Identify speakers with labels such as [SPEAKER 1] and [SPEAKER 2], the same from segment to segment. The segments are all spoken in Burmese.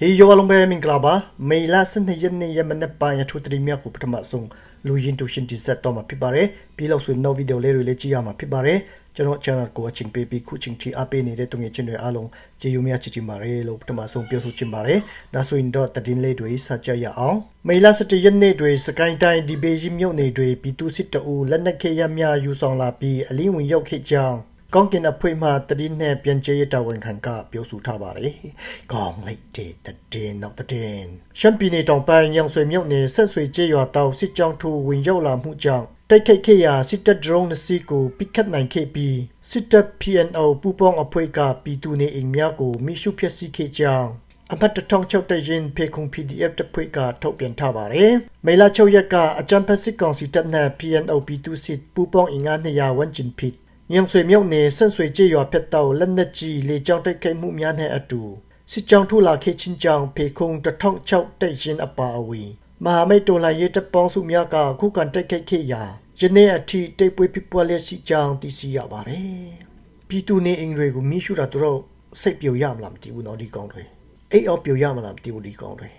[SPEAKER 1] ဟေယောလုံးပဲမင်္ဂလာပါမေလ12ရက်နေ့ရမနေ့ပိုင်းအထူးတရီမြတ်ကိုပထမဆုံးလူရင်းတူရှင်တင်ဆက်တော့မှာဖြစ်ပါတယ်ပြီးလို့ဆိုရင်နောက်ဗီဒီယိုလေးတွေလည်းကြည့်ရမှာဖြစ်ပါတယ်ကျွန်တော် channel ကိုအချင်းပေးပြီးခုချင်းတီအပေးနေတဲ့တုံငယ်ချင်းတွေအားလုံးကြည်ယူမြတ်ချစ်ချင်ပါတယ်လို့ပထမဆုံးပြောဆိုချင်ပါတယ်ဒါဆိုရင်တော့တည်င်းလေးတွေစကြရအောင်မေလ17ရက်နေ့တွေစကိုင်းတိုင်းဒီဘေးကြီးမြို့နယ်တွေပြည်သူစစ်တအူလက်နက်ခဲရများယူဆောင်လာပြီးအလင်းဝင်ရောက်ခဲ့ကြောင်း ကောင်းကင်အဖွေမှတတိနဲ့ပြန်ကျေးရတာဝန်ခံကပြောဆိုထားပါတယ်။ကောင်းလိုက်တဲ့တည်နောက်တည်ရှမ်ပီနေတောင်ပိုင်းညောင်ဆွေမြို့နယ်ဆက်ဆွေကျေးရွာတောင်စစ်ကြောင်းထူဝင်ရောက်လာမှုကြောင့်တိုက်ခိုက်ခဲ့ရာစစ်တပ် drone နှစ်စီးကိုပိတ်ခတ်နိုင်ခဲ့ပြီးစစ်တပ် PNO ပူပေါင်းအဖွဲ့ကပြည်သူနေအိမ်များကိုမိရှုဖျက်ဆီးခဲ့ကြောင်းအပတ်တထောင်ချုပ်တဲ့ရင်ဖေခုံ PDF တဖွဲ့ကထုတ်ပြန်ထားပါတယ်။မေလာချုပ်ရက်ကအကြံဖက်စစ်ကောင်စီတပ်နဲ့ PNO ပြည်သူစစ်ပူပေါင်းအင်အား200ဝန်းကျင်ဖြစ် ညောင်ဆွေမြုပ်နေဆန့်ဆွေကြေးရွာဖက်တောက်လက်နက်ကြီးလေကြောင်းတိုက်ခိုက်မှုများနဲ့အတူစစ်ကြောင်းထိုးလာခဲ့ချင်းကြောင့်ဖေခုံ1006တိုက်ရင်အပါအဝင်မဟာမိတ်တော်လှန်ရေးတပ်ပေါင်းစုများကခုခံတိုက်ခိုက်ခဲ့ရာယနေ့အထိတိတ်ပွေးဖြစ်ပွားလျက်ရှိကြောင်းသိရှိရပါတယ်။ပြည်သူနေအိမ်တွေကိုမိရှုတာတို့စိတ်ပြိုရမလားမသိဘူးနော်ဒီကောင်းတွေအိတ်အောင်ပြိုရမလားမသိဘူးဒီကောင်းတွေ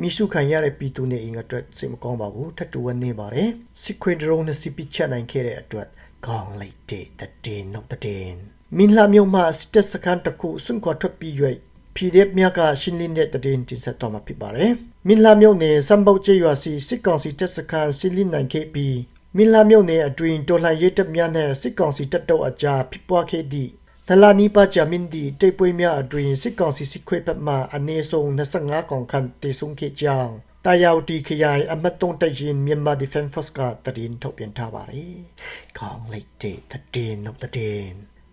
[SPEAKER 1] မိရှုခံရတဲ့ပြည်သူနေအိမ်အတွက်စိတ်မကောင်းပါဘူးထပ်တူဝနေပါတယ်စစ်ခွေဒရုန်းနဲ့စစ်ပစ်ချက်နိုင်ခဲ့တဲ့အတွက် ကောင်းလိုက်တဲ့တဲ့နောက်တဲ့မင်းလာမျိုးမှာစတက်စကန်တခုစွန့်ခွာထွက်ပြီး၍ PDF မြကရှင်းလင်းတဲ့တည်င်းတင်ဆက်တော်မှာဖြစ်ပါတယ်။မင်းလာမျိုးနယ်စံပုတ်ကျေးရွာစီစစ်ကောင်စီတပ်စခန်းရှင်းလင်းနိုင်ခဲ့ပြီးမင်းလာမျိုးနယ်အတွင်းတော်လှန်ရေးတပ်များနဲ့စစ်ကောင်စီတပ်တို့အကြားဖြစ်ပွားခဲ့သည့်ဒလာနီပါချာမင်ဒီတိတ်ပွေးများအတွင်းစစ်ကောင်စီစစ်ခွေပတ်မှအနည်းဆုံး25កောင်ခန့်တေဆုံးခဲ့ကြောင်း တာယာဝတီခရိုင်အမတ်တုံးတရင်မြန်မာ Defense Force ကတရင်ထုတ်ပြန်ထားပါတယ်။ခေါင်းလိုက်တဲ့တည်နောက်တည်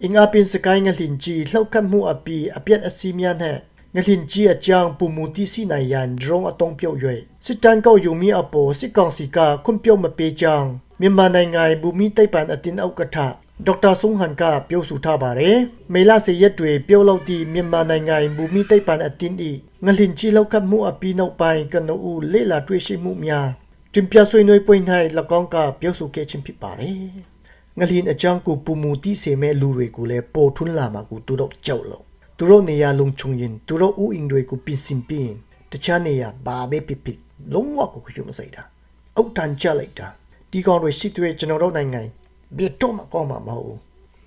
[SPEAKER 1] အင်္ဂါပင်စကိုင်းငလင်ကြီးလှောက်ခတ်မှုအပီအပြက်အစီးများနဲ့ငလင်ကြီးအကြောင်းပုံမူတီစီနိုင်ရန်ဒရုန်းအတုံးပြုတ်၍စစ်တမ်းကောက်ယူမိအပေါ်စစ်ကောင်စီကခွင့်ပြုတ်မပေးကြောင်းမြန်မာနိုင်ငံဘူမိသိပ္ပံအတင်းဥက္ကဋ္ဌဒေါက်တာဆုံဟန်ကပြောဆိုထားပါတယ်။မေလစေရက်တွေပြုတ်လောက်သည့်မြန်မာနိုင်ငံဘူမိသိပ္ပံအတင်းဤ ငလင်ကြီးလောက်ကမှုအပြီးနောက်ပိုင်းကနဦးလေ့လာတွေ့ရှိမှုများတင်ပြဆွေးနွေးပွင့်၌၎င်းကပြောဆိုခဲ့ခြင်းဖြစ်ပါတယ်။ငလင်အကြောင်းကိုပူမူတိစေမဲ့လူတွေကိုလည်းပေါ်ထွန်းလာမှာကိုသူတို့ကြောက်လို့သူတို့နေရာလုံခြုံရင်သူတို့ဥအင်တွေကိုပြင်ဆင်ပြီးတခြားနေရာဘာပဲဖြစ်ဖြစ်လုံးဝကိုခရုမစိတ်တာအုတ်တန်ကြလိုက်တာဒီကောင်တွေရှိတွေ့ကျွန်တော်တို့နိုင်ငံဘယ်တော့မှကောင်းမှာမဟုတ်ဘူး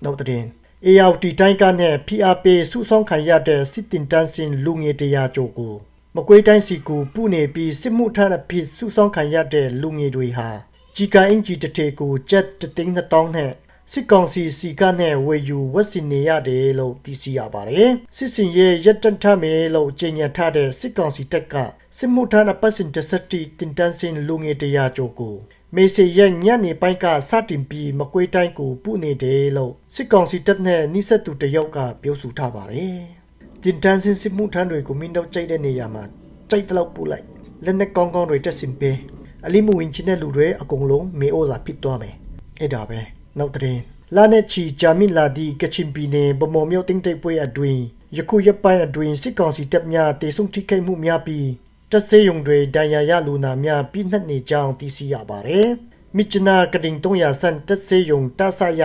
[SPEAKER 1] နောက်တဲ့ ART တိုင်းကနဲ့ PRP စုဆောင်ခံရတဲ့စစ်တင်တန်းစင်လူငယ်တရားကြိုကိုမကွေးတိုင်းစီကူပုနေပြီးစစ်မှုထမ်းအဖြစ်စုဆောင်ခံရတဲ့လူငယ်တွေဟာဂျီကာအင်ဂျီတတေကိုဂျက်တသိန်း2000နဲ့စစ်ကောင်စီစီကနဲ့ဝေယူဝက်စီနေရတယ်လို့သိရှိရပါတယ်စစ်စင်ရဲ့ရက်တန်ထမယ်လို့ကြေညာထားတဲ့စစ်ကောင်စီတပ်ကစစ်မှုထမ်းအပတ်စဉ်တစတီတင်တန်းစင်လူငယ်တရားကြိုကို မေစီရဲ့ညနေပိုင်းကစတင်ပြီးမကွေးတိုင်းကိုပုနေတယ်လို့စစ်ကောင်စီတပ်နဲ့နှိစက်သူတယောက်ကပြောဆိုထားပါတယ်။တင်တန်းစင်စစ်မှုထမ်းတွေကိုမင်းတို့ကြိုက်တဲ့နေရာမှာကြိုက်တဲ့လောက်ပို့လိုက်လက်နဲ့ကောင်းကောင်းတွေတက်စင်ပေးအလီမဝင်ချင်တဲ့လူတွေအကုန်လုံးမေအိုစာဖြစ်သွားမယ်။အဲ့ဒါပဲနောက်တဲ့လာနဲ့ချီဂျာမင်လာဒီကချင်ပြည်နယ်ဗမော်မြို့တင်းတိတ်ပွဲအတွင်းယခုရပိုင်းအတွင်းစစ်ကောင်စီတပ်များတေဆုံထိခိုက်မှုများပြီး တဆေးရုံတွေဒဏ်ရာရလူနာများပြည့်နှက်နေကြောင်းသိရှိရပါတယ်။မြစ်ချနာကတင်300ဆန်တဆေးရုံတဆရ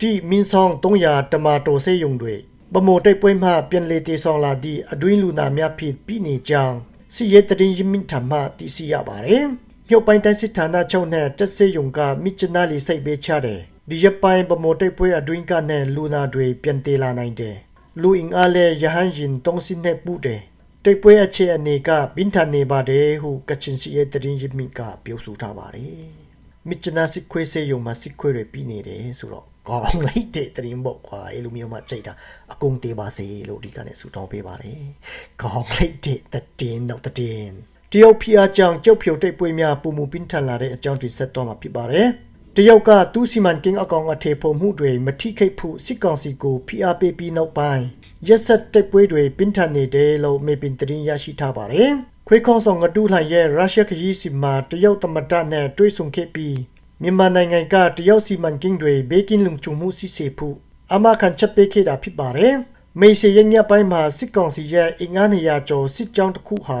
[SPEAKER 1] တီမင်းဆောင်300တမာတိုဆေးရုံတွေဗမိုတိတ်ပွဲမှပြန်လေတေဆောင်လာသည့်အတွင်းလူနာများဖြစ်ပြီးနေကြောင်းစီရဲတရင်ရမင်ထမသိရှိရပါတယ်။မြို့ပိုင်းတိုင်းစစ်ဌာနချုပ်နဲ့တဆေးရုံကမြစ်ချနာလီစိတ်ပေးချတယ်။ဒီရပိုင်းဗမိုတိတ်ပွဲအတွင်းကနဲ့လူနာတွေပြန်တေလာနိုင်တယ်။လူအင်အားလဲရဟန်းရင်တုံးစင်းနဲ့ပူတယ်။ တိတ်ပွဲအခြေအနေကဘင်းထန်နေပါတယ်ဟုကချင်စီရဲ့တရင်ရစ်မိကပြောဆိုထားပါတယ်။မြစ်ချနာစစ်ခွေးစေယုံမှာစစ်ခွေးတွေပြီးနေတယ်ဆိုတော့ကောင်းလိုက်တဲ့တရင်ပေါ့ကွာအဲလိုမျိုးမှကြိတ်တာအကုန်တေးပါစေလို့ဒီကနေ့ဆုတောင်းပေးပါတယ်။ကောင်းလိုက်တဲ့တည်င်းတော့တည်င်းတရုတ်ဖီအားကြောင့်ကျုပ်ဖြိုတိတ်ပွဲများပုံမူပင်းထန်လာတဲ့အကြောင်းတွေဆက်တော့မှာဖြစ်ပါတယ်။ တရုတ်ကသူ့စီမံကိန်းအကောင်အထေပုံမှုတွေမထိခိတ်ဖို့စစ်ကောင်စီကိုဖိအားပေးပြီးနောက်ပိုင်းရက်ဆက်တိုက်ပွဲတွေပြင်းထန်နေတယ်လို့မေပင်သတင်းရရှိထားပါတယ်။ခွေးခေါဆောင်ကတူးလှန်ရဲ့ရုရှားခရီးစီမှာတရုတ်သမ္မတနဲ့တွေ့ဆုံခဲ့ပြီးမြန်မာနိုင်ငံကတရုတ်စီမံကိန်းတွေဘေးကင်းလုံခြုံမှုစီစေဖို့အမခံချက်ပေးခဲ့တာဖြစ်ပါတယ်။မေဆီရညပိုင်းမှာစစ်ကောင်စီရဲ့အင်္ဂါနေရာကျော်စစ်ကြောင်းတစ်ခုဟာ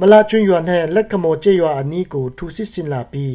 [SPEAKER 1] မလာကျွန်းရွာနဲ့လက်ကမော်ကျေးရွာအနီးကိုထူစစ်ဆင်လာပြီး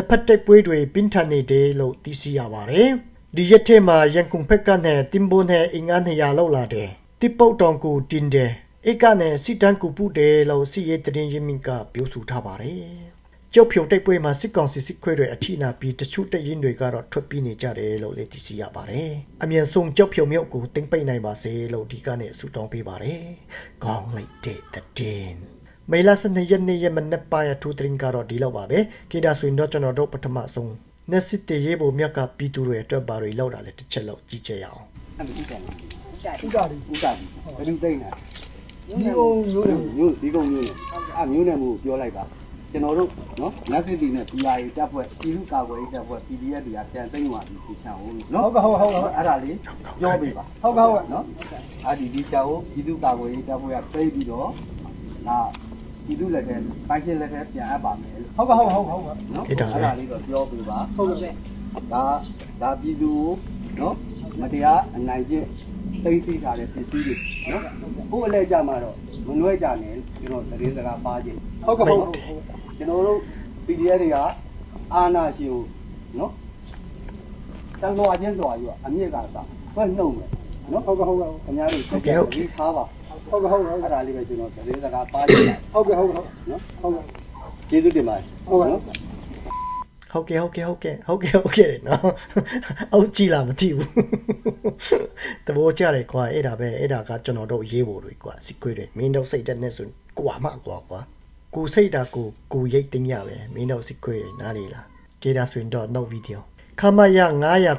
[SPEAKER 1] နှစ်ဖက်တိုက်ပွဲတွေပြင်းထန်နေတယ်လို့သိရှိရပါတယ်။ဒီရက်ထဲမှာရန်ကုန်ဘက်ကနဲ့တင်ဘုံနဲ့အင်္ဂါနေရာလောက်လာတယ်တိပုတ်တောင်ကိုတင်တယ်ဧကနဲ့စစ်တမ်းကူပူတယ်လို့စီရေးတရင်ရင်းမြစ်ကပြောဆိုထားပါတယ်။ကျောက်ဖြုံတိုက်ပွဲမှာစစ်ကောင်စီစစ်ခွေတွေအထိနာပြီးတချို့တပ်ရင်းတွေကတော့ထွက်ပြေးနေကြတယ်လို့လည်းသိရှိရပါတယ်။အမြန်ဆုံးကျောက်ဖြုံမြို့ကိုတင်ပိတ်နိုင်ပါစေလို့ဒီကနေ့ဆုတောင်းပေးပါတယ်။ကောင်းလိုက်တဲ့တဲ့ မေလာစနေရက်နေ့ရက်မနေ့ပိုင်းအထူးတင်ကတော့ဒီလောက်ပါပဲ။ခေတ္တဆိုရင်တော့ကျွန်တော်တို့ပထမဆုံးနက်စစ်တေရေးဖို့မြတ်ကပြည်သူတွေအတွက်ဘာတွေလောက်တာလဲတစ်ချက်လောက်ကြည့်ကြရအောင်
[SPEAKER 2] အဲ့ဒါဥက္ကဋ္ဌ
[SPEAKER 3] ဥက္ကဋ္ဌ
[SPEAKER 2] ဥက္ကဋ္ဌဘယ်သူသိနေတာ
[SPEAKER 3] ဒီကုန်းမျိုးတွေ
[SPEAKER 2] မျိုးဒီကုန်းမျိုးနဲ့အဲ့မျိုးနဲ့မို့ပြောလိုက်ပါကျွန်တော်တို့နော်နက်စစ်တီနဲ့ PRA တပ်ဖွဲ့ပြည်သူ့ကာကွယ်ရေးတပ်ဖွဲ့ PDF တွေကပြန်သိမ်းသွားပြီဒီချောင်းဦးနော်
[SPEAKER 3] ဟုတ်ကဲ့ဟုတ်ဟုတ်ဟုတ်
[SPEAKER 2] အဲ့ဒါလေးပြောပေးပါ
[SPEAKER 3] ဟုတ်ကဲ့ဟုတ်ကဲ့
[SPEAKER 2] နော်အဲ့ဒီဒီချောင်းဦးပြည်သူ့ကာကွယ်ရေးတပ်ဖွဲ့ကသိမ်းပြီးတော့ ဒါပြည်သူလက်ထဲပိုင်းရှင်းလက်ထဲပြန်အပ်ပါမယ်လို့
[SPEAKER 3] ဟုတ်ကဲ့ဟုတ်ဟုတ်ဟုတ်
[SPEAKER 2] နော်အဲ့ဒါလေးတော့ပြောပေးပါ
[SPEAKER 3] ဟုတ်ကဲ့
[SPEAKER 2] ဒါဒါပြည်သူကိုနော်မတရားအနိုင်ကျင့်သိသိထားတဲ့ပစ္စည်းတွေနော်ဘို့အလဲကြမှာတော့မနှွဲကြနဲ့ကျွန်တော်သတင်းစကားပါခြင်း
[SPEAKER 3] ဟုတ်ကဲ့ဟုတ်
[SPEAKER 2] ကျွန်တော်တို့ PDF တွေကအာနာရှင်ကိုနော်တန်တော်အချင်းတော်ယူအမြင့်ကစားဖွင့်နှုတ်မယ်နော်
[SPEAKER 3] ဟုတ်ကဲ့ဟုတ်ကဲ့
[SPEAKER 2] ခင်ဗျားတို့ဒီထားပါ
[SPEAKER 3] ဟုတ်ကဲ့ဟုတ်ကဲ့
[SPEAKER 2] အဲ့ဒါလေးပဲကျွန်တော်သတင်းစကားပါခြင်း
[SPEAKER 3] ဟုတ်ကဲ့ဟုတ်ကဲ့
[SPEAKER 2] နော်
[SPEAKER 3] ဟုတ်ကဲ့
[SPEAKER 2] ကျေးဇူးတင်ပါတယ်
[SPEAKER 3] ဟုတ်ကဲ့
[SPEAKER 2] နော်
[SPEAKER 1] ဟုတ်ကဲ့ဟုတ်ကဲ့ဟုတ်ကဲ့ဟုတ်ကဲ့ဟုတ်ကဲ့နော်အုတ်ကြည့်လားမသိဘူးတဘောကြတယ်ကွာအဲ့ဒါပဲအဲ့ဒါကကျွန်တော်တို့ရေးဖို့တွေကွာစစ်ခွေးတွေမင်းတို့စိတ်တက်နဲ့ဆိုကွာမကွာကွာကိုစိတ်တာကိုကိုရိတ်သိမ်းရပဲမင်းတို့စစ်ခွေးတွေနားလေလားကြေးတာဆိုရင်တော့ no video ခမရ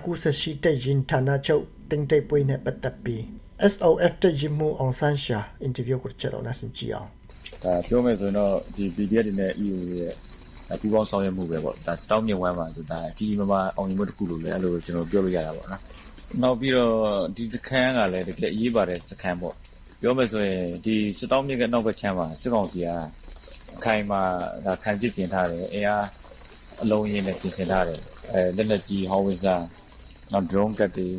[SPEAKER 1] 998တက်ရင်ဌာနချုပ်တင်တိတ်ပွေးနဲ့ပတ်သက်ပြီး SOF တက်ရင်မှုအောင်ဆန်းရှာအင်တာဗျူးကိုချက်တော့နားဆင်ကြည့်အောင်
[SPEAKER 4] ဒါပြောမယ်ဆိုရင်တော့ဒီ PDF တွေနဲ့ EU တွေရဲ့ဒါပူးပေါင်းဆောင်ရွက်မှုပဲပေါ့ဒါစတောင်းမြင့်ဝမ်းမှာဆိုဒါကြီးကြီးမားမားအောင်မြင်မှုတစ်ခုလို့လည်းအဲ့လိုကျွန်တော်ပြောလို့ရတာပေါ့နော်နောက်ပြီးတော့ဒီစခန်းကလည်းတကယ်အရေးပါတဲ့စခန်းပေါ့ပြောမယ်ဆိုရင်ဒီစတောင်းမြင့်ကနောက်ဘက်ချမ်းမှာစစ်ကောင်စီကအခိုင်မှာဒါခံစစ်ပြင်ထားတယ်အင်အားအလုံးရင်းနဲ့ပြင်ဆင်ထားတယ်အဲလက်လက်ကြီးဟောင်းဝင်းစားနောက် drone ကတ်တွေ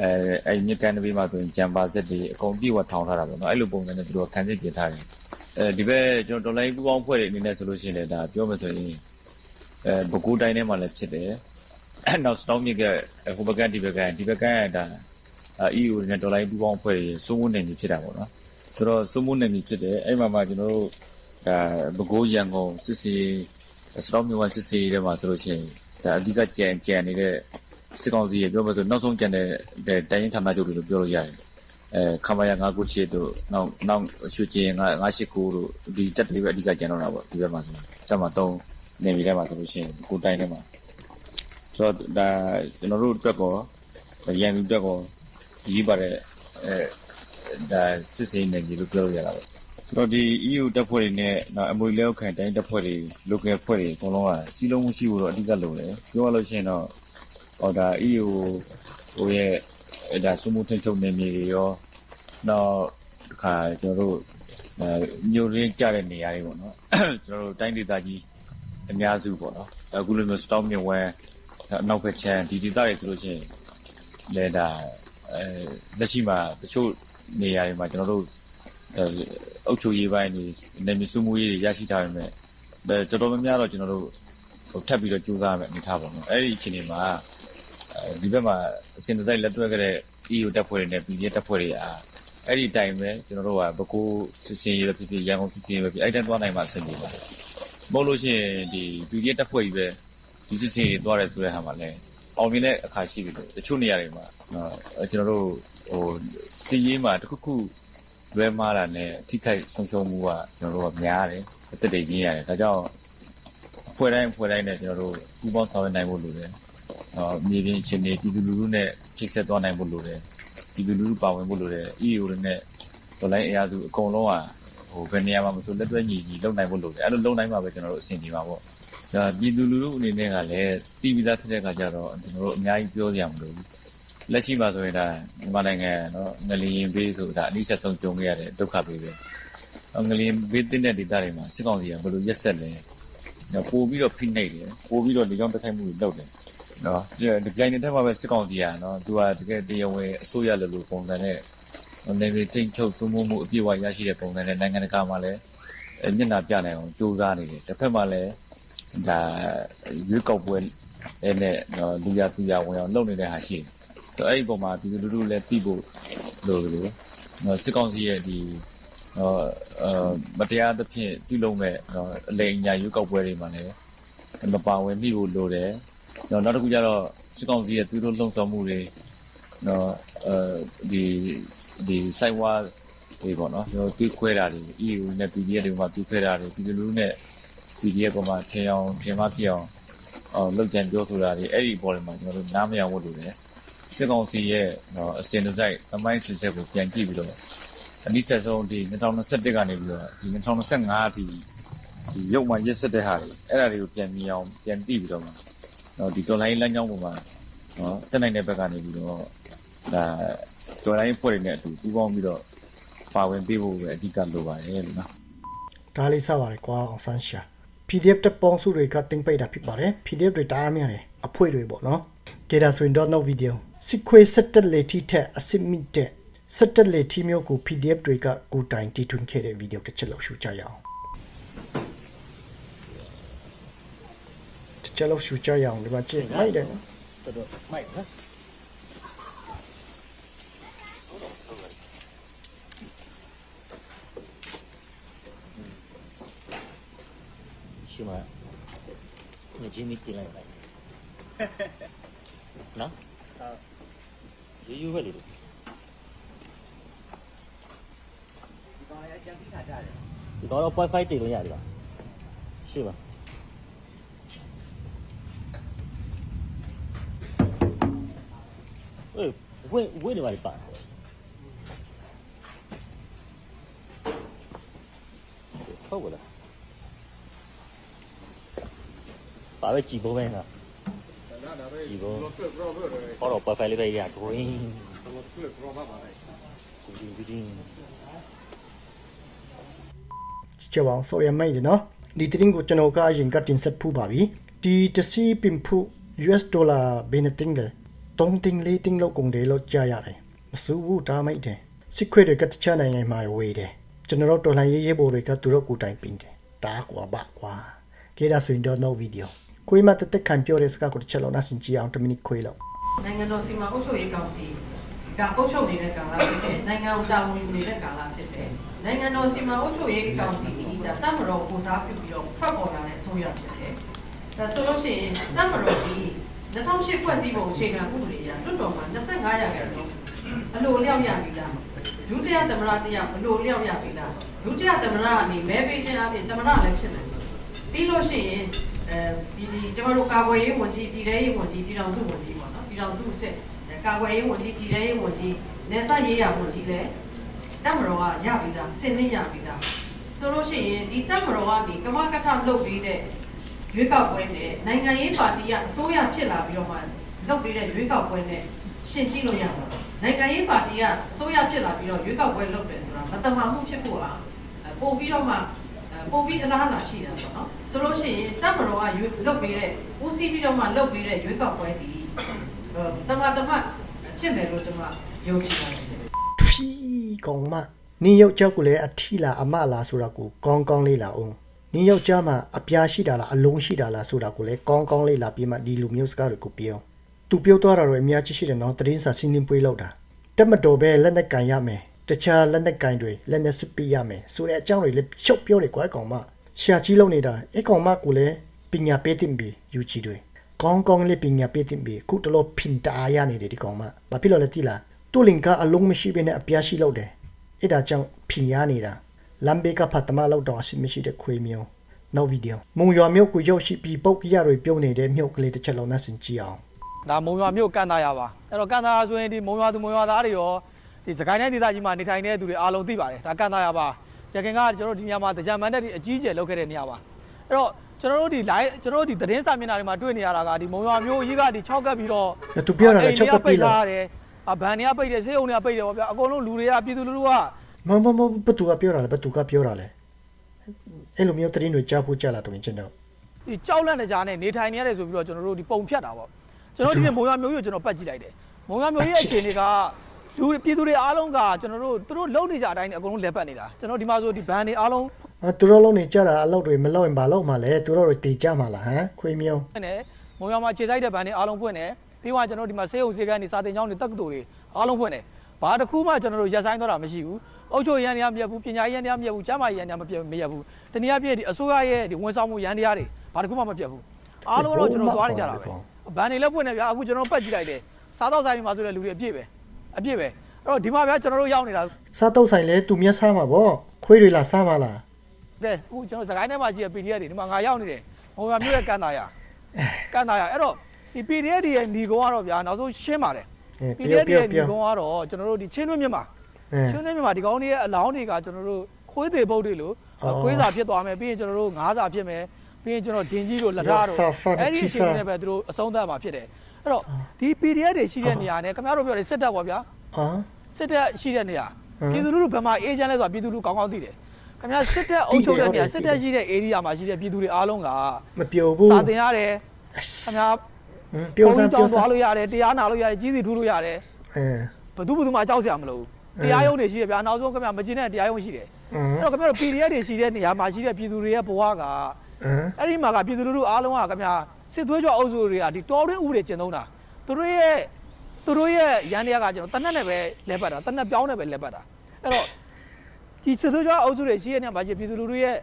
[SPEAKER 4] အဲအဲ့မြစ်ကန်တပေးမှာဆိုရင်ဂျမ်ပါစက်တွေအကုန်ပြည့်ဝထောင်ထားတာပေါ့နော်အဲ့လိုပုံစံနဲ့သူတို့ကခံစစ်ပြင်ထားတယ်အဲဒီဘက်ကျွန်တော်ဒေါ်လာပူပေါင်းဖွဲ့တွေအနေနဲ့ဆိုလို့ရှိရင်လည်းဒါပြောမှဆိုရင်အဲဘကူတိုင်းထဲမှာလည်းဖြစ်တယ်အဲနောက်စတောင်းမြစ်ကဟိုဘက်ကဒီဘက်ကဒီဘက်ကဒါအ EU နဲ့ဒေါ်လာပူပေါင်းဖွဲ့တွေစိုးမိုးနေပြီဖြစ်တာပေါ့နော်ဆိုတော့စိုးမိုးနေပြီဖြစ်တယ်အဲ့မှာမှကျွန်တော်တို့ဒါဘကူရန်ကုန်စစ်စီစတောင်းမြစ်ဝစစ်စီထဲမှာဆိုလို့ရှိရင်ဒါအဓိကကြံကြံနေတဲ့ စစ်ကောင်စီရဲ့ပြောမှဆိုနောက်ဆုံးကြံတဲ့တိုင်းရင်းဌာနချုပ်တွေလို့ပြောလို့ရတယ်အဲခမရ998တို့နောက်နောက်ရွှေကျင်989တို့ဒီတက်တွေပဲအဓိကကျန်တော့တာပေါ့ဒီဘက်မှာဆိုတက်မှာ3နေပြီထဲမှာဆိုလို့ရှိရင်ကိုတိုင်းထဲမှာဆိုတော့ဒါကျွန်တော်တို့အတွက်ကောရန်သူအတွက်ကောရေးပါတဲ့အဲဒါစစ်စင်နေပြီလို့ပြောလို့ရတာပေါ့ဆိုတော့ဒီ EU တပ်ဖွဲ့တွေနဲ့နောက်အမွေလက်ခံတိုင်းတပ်ဖွဲ့တွေ local ဖွဲ့တွေအကုန်လုံးကစီလုံးမှုရှိဖို့တော့အဓိကလိုတယ်ပြောရလို့ရှိရင်တော့ဟော ဒါ EU ဟိုရဲ့အဲဒါစုမှုထင်ချုပ်နေမြေတွေရော နောက်တစ်ခါကျွန်တော်တို့အဲမြို့ရင်းကြတဲ့နေရာတွေပေါ့နော်ကျွန်တော်တို့တိုင်းဒေသကြီးအများစုပေါ့နော် အခုလိုမျိုး storm မြဝဲနောက်ဖက်ချမ်း ဒီဒေသတွေဆိုလို့ရှိရင်လဲဒါအဲလက်ရှိမှာ တချို့နေရာတွေမှာကျွန်တော်တို့အဲအုပ်ချုပ်ရေးပိုင်းနေနေမြစုမှုရေးတွေ ရရှိထားပေမဲ့အဲတော်တော်များများတော့ကျွန်တော်တို့ဟိုထပ်ပြီးတော့ ကြိုးစားရမယ်အနေထားပေါ့နော် အဲ့ဒီအခြေအနေမှာအဲ ဒီဘက်မှာအစဉ်တစိုက်လက်တွဲခဲ့တဲ့ EU တပ်ဖွဲ့တွေနဲ့ PDF တပ်ဖွဲ့တွေအားအဲ့ဒီတိုင်ပဲကျွန်တော်တို့ကဘကိုးစစ်စင်ရေးပဲဖြစ်ဖြစ်ရန်ကုန်စစ်စင်ရေးပဲဖြစ်အဲ့တိုင်းသွားနိုင်မှအဆင်ပြေပါတယ်မဟုတ်လို့ရှိရင်ဒီ PDF တပ်ဖွဲ့ကြီးပဲဒီစစ်စင်ရေးသွားတယ်ဆိုတဲ့ဟာမှာလည်းအောင်မြင်တဲ့အခါရှိပြီလို့တချို့နေရာတွေမှာနော်ကျွန်တော်တို့ဟိုစစ်ရေးမှာတစ်ခုခုလွဲမှားတာနဲ့ထိခိုက်ဆုံးရှုံးမှုကကျွန်တော်တို့ကများတယ်အသက်တွေကြီးရတယ်ဒါကြောင့်ဖွဲ့တိုင်းဖွဲ့တိုင်းနဲ့ကျွန်တော်တို့ပူးပေါင်းဆောင်ရွက်နိုင်ဖို့လိုတယ်အာ မြေပြင်အခြေအနေပြည်သူလူထုနဲ့ချိတ်ဆက်သွားနိုင်ဖို့လိုတယ်ပြည်သူလူထုပါဝင်ဖို့လိုတယ် EAO တွေနဲ့ဒေါ်လာအင်အားစုအကုန်လုံးကဟိုဘယ်နေရာမှာမဆိုလက်တွဲညီညီလုပ်နိုင်ဖို့လိုတယ်အဲ့လိုလုပ်နိုင်မှပဲကျွန်တော်တို့အဆင်ပြေပါပေါ့ဒါပြည်သူလူထုအနေနဲ့ကလည်းတည်ပြီးသားဖြစ်တဲ့အခါကျတော့ကျွန်တော်တို့အများကြီးပြောစရာမလိုဘူးလက်ရှိမှာဆိုရင်ဒါမြန်မာနိုင်ငံနော်ငလျင်ဘေးဆိုတာအနည်းဆက်ဆုံးကြုံခဲ့ရတဲ့ဒုက္ခဘေးပဲငလျင်ဘေးတင်းတဲ့ဒေသတွေမှာစစ်ကောင်စီကဘယ်လိုရက်ဆက်လဲပို့ပြီးတော့ဖိနှိပ်တယ်ပို့ပြီးတော့လေကြောင်းတိုက်ခိုက်မှုတွေလုပ်တယ် နော်ဒီဒီကြိုင်နေတဲ့မှာပဲစစ်ကောင်စီอ่ะနော်သူကတကယ်တရားဝင်အစိုးရလိုလိုပုံစံနဲ့နေပြည်တိတ်ချုပ်စုမှုမှုအပြည့်အဝရရှိတဲ့ပုံစံနဲ့နိုင်ငံတကာမှာလည်းမျက်နှာပြနိုင်အောင်ကြိုးစားနေတယ်တစ်ဖက်မှာလည်းဒါရွေးကောက်ပွဲနဲ့နော်လူရသူရဝင်အောင်လုပ်နေတဲ့ဟာရှိတယ်ဆိုအဲ့ဒီပုံမှာဒီလူလူလည်းသိဖို့လိုလို့နော်စစ်ကောင်စီရဲ့ဒီနော်အဲမတရားသဖြင့်ပြုလုပ်မဲ့နော်အလိမ်ညာရွေးကောက်ပွဲတွေမှာလည်းမပါဝင်မိဖို့လိုတယ် နော်နောက်တစ်ခုကျတော့စစ်ကောင်စီရဲ့သူတို့လှုံ့ဆော်မှုတွေနော်အဲဒီဒီစိုက်ဝါတွေပေါ့နော်ကျွန်တော်တွေးခွဲတာတွေ EU နဲ့ PDF တွေမှာတွေးခွဲတာတွေပြည်သူလူထုနဲ့ PDF ပေါ်မှာထင်အောင်ထင်မှဖြစ်အောင်အော်လောက်ကြံပြောဆိုတာတွေအဲ့ဒီပေါ်တွေမှာကျွန်တော်တို့နားမရဘူးလို့လေစစ်ကောင်စီရဲ့နော်အစဉ်တစိုက်သမိုင်းစစ်ချက်ကိုပြန်ကြည့်ပြီးတော့အနည်းချက်ဆုံးဒီ2021ကနေပြီးတော့ဒီ2025အထိဒီရုပ်မှရက်စက်တဲ့ဟာတွေအဲ့ဒါတွေကိုပြန်မြင်အောင်ပြန်သိပြီးတော့မှ နော်ဒီတော်လိုင်းလမ်းကြောင်းပေါ်မှာနော်တက်နိုင်တဲ့ဘက်ကနေပြီးတော့ဒါတော်လိုင်းဖွဲ့တွေနဲ့အတူပူးပေါင်းပြီးတော့ပါဝင်ပေးဖို့ပဲအဓိကလိုပါတယ်လို့နော်
[SPEAKER 1] ဒါလေးစပါတယ်ကွာအောင်ဆန်းရှာ PDF တက်ပေါင်းစုတွေကတင်ပိတ်တာဖြစ်ပါတယ် PDF တွေတားများတယ်အဖွေတွေပေါ့နော်ဒေတာဆိုရင်တော့နောက်ဗီဒီယိုစစ်ခွေးစက်တက်လေတီထက်အစစ်မီတဲ့စက်တက်လေတီမျိုးကို PDF တွေကကိုတိုင်တီထွင်ခဲ့တဲ့ဗီဒီယိုတစ်ချက်လောက်ရှုကြရအောင် တစ်ချက်လောက်ရှုကြရအောင်ဒီမှာကြည့်မိုက်တယ်နော်
[SPEAKER 3] တော်တော်မိုက်နော်
[SPEAKER 5] ရှိမှာညချင်းကြီးပြင်လိုက်လိုက်နော်ရေယူပဲလို့ဒီတော့ Wi-Fi တင်လို့ရတယ်လားရှိပါ အေးဝင်းဝင်းနေပါလိပါဟုတ်ပါလားပါပဲကြည်ဖို့ပဲနော်ကြည်ဖို့ဟောတော့ perfect လေးပဲရ green ဒီဒီဒီ
[SPEAKER 1] ကြည့်ပါအောင်ဆိုရမိုက်တယ်နော်ဒီတင်းကိုကျွန်တော်ကအရင်ကတင်ဆက်ဖူးပါပြီဒီတစီပင်ဖူ US ဒေါ်လာဘယ်နဲ့တင်းလဲ 3တင်း4တင်းလောက်ကုန်တယ်လို့ကြားရတယ်မစိုးဘူးဒါမိုက်တယ်စစ်ခွေတွေကတခြားနိုင်ငံမှာဝေးတယ်ကျွန်တော်တို့တော်လှန်ရေးရေးပေါ်တွေကသူတို့ကိုယ်တိုင်ပင်တယ်ဒါကွာပါကွာကေဒါဆိုရင်တော့ no video ကိုယ်မတက်တက်ခံပြောတဲ့စကားကိုတစ်ချက်လောက်နားဆင်ကြည့်အောင်1မိနစ်ခွေလောက်
[SPEAKER 6] နိုင်ငံတော်စီမံအုပ်ချုပ်ရေးကောင်စီကအုပ်ချုပ်နေတဲ့ကာလဖြစ်တယ်နိုင်ငံကိုတာဝန်ယူနေတဲ့ကာလဖြစ်တယ်နိုင်ငံတော်စီမံအုပ်ချုပ်ရေးကောင်စီဒီဒါတမတော်ကိုစားပြုပြီးတော့ထွက်ပေါ်လာတဲ့အစိုးရဖြစ်တယ်ဒါဆိုလို့ရှိရင်တမတော်ဒီ 2008ဖွဲ့စည်းပုံအခြေခံဥပဒေအရလွှတ်တော်မှာ25ရာခိုင်နှုန်းအလိုလျောက်ရပြီလားဒုတိယသမ္မတတရားအလိုလျောက်ရပြီလားဒုတိယသမ္မတကနေမဲပေးခြင်းအပြင်သမ္မတလည်းဖြစ်နိုင်တယ်ပြီးလို့ရှိရင်အဲဒီဒီကျွန်တော်တို့ကာကွယ်ရေးဝန်ကြီးပြည်ထရေးဝန်ကြီးပြည်တော်စုဝန်ကြီးပေါ့နော်ပြည်တော်စုစစ်ကာကွယ်ရေးဝန်ကြီးပြည်ထရေးဝန်ကြီးနေဆက်ရေးရဝန်ကြီးလည်းတက်မတော်ကရပြီလားစင်သိရပြီလားဆိုလို့ရှိရင်ဒီတက်မတော်ကနေကမကထလုပ်ပြီးတဲ့ ရွေးကောက်ပွဲနဲ့နိုင်ငံရေးပါတီကအစိုးရဖြစ်လာပြီးတော့မှလုပ်ပြီးတဲ့ရွေးကောက်ပွဲနဲ့ရှင်းကြည့်လို့ရမှာနိုင်ငံရေးပါတီကအစိုးရဖြစ်လာပြီးတော့ရွေးကောက်ပွဲလုပ်တယ်ဆိုတာမတမာမှုဖြစ်ဖို့ဟာပို့ပြီးတော့မှပုံပြီးအလားအလာရှိတာပေါ့နော်ဆိုလို့ရှိရင်တပ်မတော်ကရွေးလုတ်ပေးတဲ့ဦးစီးပြီးတော့မှလုတ်ပေးတဲ့ရွေးကောက်ပွဲဒီတမတမဖြစ်မယ်လို့ကျွန်မယုံကြည်ပါတယ်
[SPEAKER 1] ဖီကောင်မနင်းယောက်ျားကိုလည်းအထီလားအမလားဆိုတာကိုကောင်းကောင်းလေးလာအောင် နင်းယောက်ျားမှာအပြားရှိတာလားအလုံးရှိတာလားဆိုတာကိုလည်းကောင်းကောင်းလေးလာပြီးမှဒီလူမျိုးစကားတွေကိုပြောသူပြောသွားတာတော့အများကြီးရှိတယ်နော်သတင်းစာစီးနှင်းပွေးလောက်တာတက်မတော်ပဲလက်နဲ့ကန်ရမယ်တခြားလက်နဲ့ကန်တွေလက်နဲ့စစ်ပေးရမယ်ဆိုတဲ့အကြောင်းတွေလည်းရှုပ်ပြောတယ်ကွာကောင်မရှာကြီးလုံးနေတာအဲ့ကောင်မကိုလည်းပညာပေးတင်ပြီးယူကြည့်တွေကောင်းကောင်းလေးပညာပေးတင်ပြီးခုတလို့ဖင်တာရနေတယ်ဒီကောင်မဘာဖြစ်လို့လဲတိလားသူ့လင်ကအလုံးမရှိဘဲနဲ့အပြားရှိလောက်တယ်အဲ့ဒါကြောင့်ဖင်ရနေတာ လမ်ဘေကဖတ်တမလောက်တော့အရှိမရှိတဲ့ခွေမျိုးနောက်ဗီဒီယိုမုံရွာမြို့ကိုရောက်ရှိပြီးပုတ်ကရတွေပြုံးနေတဲ့မြို့ကလေးတစ်ချက်လောက်နှဆင်ကြည့်အောင်
[SPEAKER 7] ဒါမုံရွာမြို့ကန်သားရပါအဲ့တော့ကန်သားရဆိုရင်ဒီမုံရွာသူမုံရွာသားတွေရောဒီစကိုင်းတိုင်းဒေသကြီးမှာနေထိုင်တဲ့သူတွေအားလုံးသိပါတယ်ဒါကန်သားရပါရခင်ကကျွန်တော်တို့ဒီနေရာမှာတကြံမန်တက်ဒီအကြီးကျယ်လုပ်ခဲ့တဲ့နေရာပါအဲ့တော့ကျွန်တော်တို့ဒီ live ကျွန်တော်တို့ဒီသတင်းစာမျက်နှာတွေမှာတွေ့နေရတာကဒီမုံရွာမြို့ကြီးကဒီ6ကပ်ပြီးတော့
[SPEAKER 1] ဒါသူပြောတာလည်း6ကပ်ပြီးလား
[SPEAKER 7] တယ်အဘန်တွေကပိတ်တယ်စေးုံတွေကပိတ်တယ်ဗောဗျာအကုန်လုံးလူတွေကပြည်သူလူထုက
[SPEAKER 1] မမမဘသူကပြောတာလဲဘသူကပြောတာလဲအဲ့လိုမျိုးသတင်းတွေကြားဖို့ကြားလာတော့ကျွန်တော်
[SPEAKER 7] ဒီကြောက်လန့်တဲ့ကြားနဲ့နေထိုင်နေရတယ်ဆိုပြီးတော့ကျွန်တော်တို့ဒီပုံဖြတ်တာပေါ့ကျွန်တော်ဒီမုံရွာမြို့ကြီးကိုကျွန်တော်ပတ်ကြည့်လိုက်တယ်မုံရွာမြို့ကြီးရဲ့အခြေအနေကလူပြည်သူတွေအားလုံးကကျွန်တော်တို့သူတို့လုံနေကြအတိုင်းအကုန်လုံးလက်ပတ်နေတာကျွန်တော်ဒီမှာဆိုဒီဘန်တွေအားလုံး
[SPEAKER 1] အဲသူတို့လုံးနေကြတာအလောက်တွေမလောက်ရင်ဘာလောက်မှလဲသူတို့တွေတေကြမှာလားဟမ်ခွေမျိုး
[SPEAKER 7] ဖွင့်တယ်မုံရွာမှာခြေဆိုင်တဲ့ဘန်တွေအားလုံးဖွင့်တယ်ပြီးမှကျွန်တော်ဒီမှာဆေးရုံဆေးကန်းတွေစာတင်ကျောင်းတွေတက္ကသိုလ်တွေအားလုံးဖွင့်တယ်ဘာတစ်ခုမှကျွန်တော်တို့ရက်ဆိုင်တော့တာမရှိဘူး အုပ်ချုပ်ရေးရန်တရားမပြတ်ဘူးပညာရေးရန်တရားမပြတ်ဘူးကျန်းမာရေးရန်တရားမပြတ်မရဘူးတနည်းအားဖြင့်ဒီအစိုးရရဲ့ဒီဝန်ဆောင်မှုရန်တရားတွေဘာတစ်ခုမှမပြတ်ဘူးအားလုံးတော့ကျွန်တော်သွားနေကြတာပဲဘန်နေလည်းပွင့်နေဗျာအခုကျွန်တော်ပတ်ကြည့်လိုက်တယ်စားတော့ဆိုင်တွေမှာဆိုတဲ့လူတွေအပြည့်ပဲအပြည့်ပဲအဲ့တော့ဒီမှာဗျာကျွန်တော်တို့ရောက်နေတာ
[SPEAKER 1] စားတော့ဆိုင်လဲသူမျက်စားမှာဗောခွေးတွေလာစားမှာလား
[SPEAKER 7] တဲ့အခုကျွန်တော်စကိုင်းထဲမှာရှိတဲ့ PDF တွေဒီမှာငါရောက်နေတယ်ဟိုကမြို့ရဲ့ကန်တာရကန်တာရအဲ့တော့ဒီ PDF တွေရဲ့ညီကုန်းကတော့ဗျာနောက်ဆုံးရှင်းပါတယ်
[SPEAKER 1] အဲ
[SPEAKER 7] PDF
[SPEAKER 1] ပြော
[SPEAKER 7] တွေ
[SPEAKER 1] ပြော
[SPEAKER 7] ရဲ့ညီ
[SPEAKER 1] ပြော
[SPEAKER 7] ကုန်းကတော့ကျွန်တော်တို့ဒီချင်းတွင်းမြမှာ
[SPEAKER 1] အဲ
[SPEAKER 7] ချင်းတွင်းမြမှာဒီကောင်းတွေရဲ့အလောင်းတွေကကျွန်တော်တို့ခွေးသေးပုတ်တွေလို့
[SPEAKER 1] အော်
[SPEAKER 7] ခွေးစာဖြစ်သွားမယ်ပြီးရင်ကျွန်တော်တို့ငါးစာဖြစ်မယ်ပြီးရင်ကျွန်တော်ဒင်ကြီးတို့လက်ထားတို့
[SPEAKER 1] ဆာဆာ
[SPEAKER 7] အဲ့ဒီ
[SPEAKER 1] ချီ
[SPEAKER 7] အ
[SPEAKER 1] ဆာ
[SPEAKER 7] ချိန်တွေနဲ့ပဲသူတို့အဆုံးသတ်မှာဖြစ်တယ်အဲ့တော့ဒီ PDF တွေရှိတဲ့နေရာနဲ့ခင်ဗျားတို့ပြောတယ်စစ်တပ်ပေါ့ဗျာ
[SPEAKER 1] ဟာ
[SPEAKER 7] စစ်တပ်ရှိတဲ့နေရာ
[SPEAKER 1] ဟမ်
[SPEAKER 7] ပြည်သူလူထုဘယ်မှာအေဂျင့်လဲဆိုတာပြည်သူလူကောင်းကောင်းသိတယ်ခင်ဗျာစစ်တပ်အုပ်ချုပ်တဲ့နေရာ
[SPEAKER 1] သိတယ်
[SPEAKER 7] စစ်တပ်ရှိတဲ့ area မှာရှိတဲ့ပြည်သူတွေအားလုံးက
[SPEAKER 1] မပြောဘူး
[SPEAKER 7] စာတင်ရတယ်ခင်ဗျာ
[SPEAKER 1] ဟမ်ပြောစမ်း
[SPEAKER 7] ကြော
[SPEAKER 1] ပြော
[SPEAKER 7] င်း
[SPEAKER 1] စ
[SPEAKER 7] သွား
[SPEAKER 1] မ်း
[SPEAKER 7] လို့ရတယ်တရားနာလို့ရတယ်ကြီးစီထူးလို့ရတယ်
[SPEAKER 1] အဲ
[SPEAKER 7] ဘယ်သူဘယ်သူမှကြောက်စရာမလိုဘူး တရားရုံးတွေရှိတယ်ဗျာနောက်ဆုံးခင်ဗျာမကျင်းတဲ့တရားရုံးရှိတယ်
[SPEAKER 1] အင်း
[SPEAKER 7] အဲ့တော့ခင်ဗျာတို့ PDF တွေရှိတဲ့နေရာမှာရှိတဲ့ပြည်သူတွေရဲ့ဘဝက
[SPEAKER 1] အင်း
[SPEAKER 7] အဲ့ဒီမှာကပြည်သူလူထုအားလုံးကခင်ဗျာစစ်သွေးကြွအုပ်စုတွေကဒီတော်ရင်းဥပဒေကျင့်သုံးတာသူတို့ရဲ့သူတို့ရဲ့ရန်တရားကကျွန်တော်တနက်နဲ့ပဲလဲပတ်တာတနက်ပြောင်းနဲ့ပဲလဲပတ်တာအဲ့တော့ဒီစစ်သွေးကြွအုပ်စုတွေရှိတဲ့နေရာမှာရှိပြည်သူလူထုရဲ့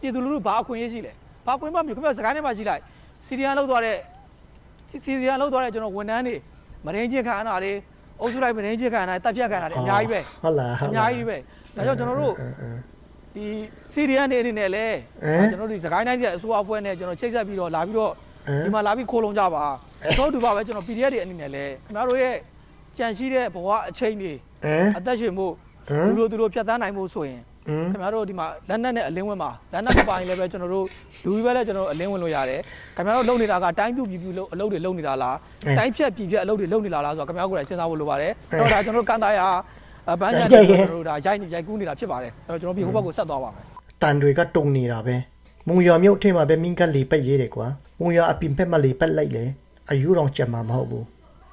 [SPEAKER 7] ပြည်သူလူထုဘာအခွင့်အရေးရှိလဲဘာအခွင့်အရေးမှမဖြစ်ခင်ဗျာစကိုင်းထဲမှာရှိလိုက်စီရီယန်လောက်သွားတဲ့စီရီယန်လောက်သွားတဲ့ကျွန်တော်ဝန်ထမ်းတွေမရင်းချင်းခံရတာတွေ အုပ်စုလိုက်မရင်းချင်းခံရတာတပ်ဖြတ်ခံရတာတွေအများကြီးပဲ
[SPEAKER 1] ဟုတ်လားဟုတ်
[SPEAKER 7] အ
[SPEAKER 1] လား
[SPEAKER 7] များကြီးပဲဒါကြောင့်ကျွန်တော်တို့
[SPEAKER 1] အင်းအင်း
[SPEAKER 7] ဒီစီရီယန်တွေအနေနဲ့လည်း
[SPEAKER 1] ဟမ်
[SPEAKER 7] ကျွန်တော်တို့ဒီစကိုင်းတိုင်းရဲ့အစိုးရအဖွဲ့နဲ့ကျွန်တော်ချိတ်ဆက်ပြီးတော့လာပြီးတော့
[SPEAKER 1] ဟမ်
[SPEAKER 7] ဒီမှာလာပြီးခိုးလုံကြပါတော့တူပါပဲကျွန်တော် PDF တွေအနေနဲ့လည်းခင်ဗျားတို့ရဲ့ကြံရှိတဲ့ဘဝအချိန်တွေ
[SPEAKER 1] အင်း
[SPEAKER 7] အသက်ရှင်မှု
[SPEAKER 1] ဟမ်
[SPEAKER 7] လူတို့သူတို့ဖြတ်သန်းနိုင်မှုဆိုရင်
[SPEAKER 1] အင်း
[SPEAKER 7] ခင်ဗျားတို့ဒီမှာလက်နက်နဲ့အလင်းဝင်ပါလက်နက်မပိုင်လည်းပဲကျွန်တော်တို့လူကြီးပဲလည်းကျွန်တော်တို့အလင်းဝင်လို့ရတယ်ခင်ဗျားတို့လုပ်နေတာကတိုင်းပြူပြည်ပြူလို့အလုပ်တွေလုပ်နေတာလားတိုင်းဖြတ်ပြည်ဖြတ်အလုပ်တွေလုပ်နေတာလားဆိုတော့ခင်ဗျားတို့ကိုယ်တိုင်စဉ်းစားဖို့လိုပါတယ်အဲ့တော့ဒါကျွန်တော်တို့ကန်တာရအပန်းချန်တွေကျွန်တော်တို့ဒါရိုက်နေရိုက်ကူးနေတာဖြစ်ပါတယ်အဲ့တော့ကျွန်တော်ပြီးဟိုဘက်ကိုဆက်သွားပါမယ်
[SPEAKER 1] တန်တွေကတုံနေတာပဲမုံရမြုပ်ထဲမှာပဲမင်းကလေပက်ရေးတယ်ကွာမုံရအပင်ဖက်မလေပက်လိုက်လေအယူတော်ချက်မှာမဟုတ်ဘူး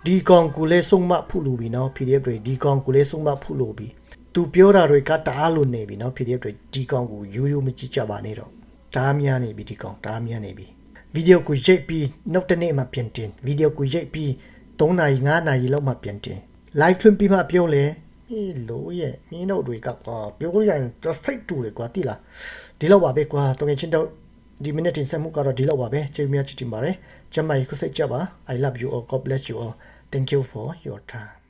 [SPEAKER 1] ဒီကောင်ကူလဲဆုံးမဖုလို့ပြီနော် PDF တွေဒီကောင်ကူလဲဆုံးမဖုလို့ပြီ သူပြောတာတွေကတအားလို့နေပြီနော် PDF တွေဒီကောင်ကိုရိုးရိုးမကြည့်ကြပါနဲ့တော့ဒါများနေပြီဒီကောင်ဒါများနေပြီဗီဒီယိုကိုရိုက်ပြီးနောက်တစ်နေ့မှပြန်တင်ဗီဒီယိုကိုရိုက်ပြီး3နာရီ5နာရီလောက်မှပြန်တင် live ထွန်းပြီးမှပြောလဲဟေးလို့ရဲ့မင်းတို့တွေကကွာပြောလို့ရရင် just စိတ်တူတယ်ကွာတိလားဒီလောက်ပါပဲကွာတကယ်ချင်းတော့ဒီ minute တင်ဆက်မှုကတော့ဒီလောက်ပါပဲကျေးဇူးများချစ်တင်ပါတယ်ကျမကြီးခုစိတ်ကြပါ I love you all God bless you all thank you for your time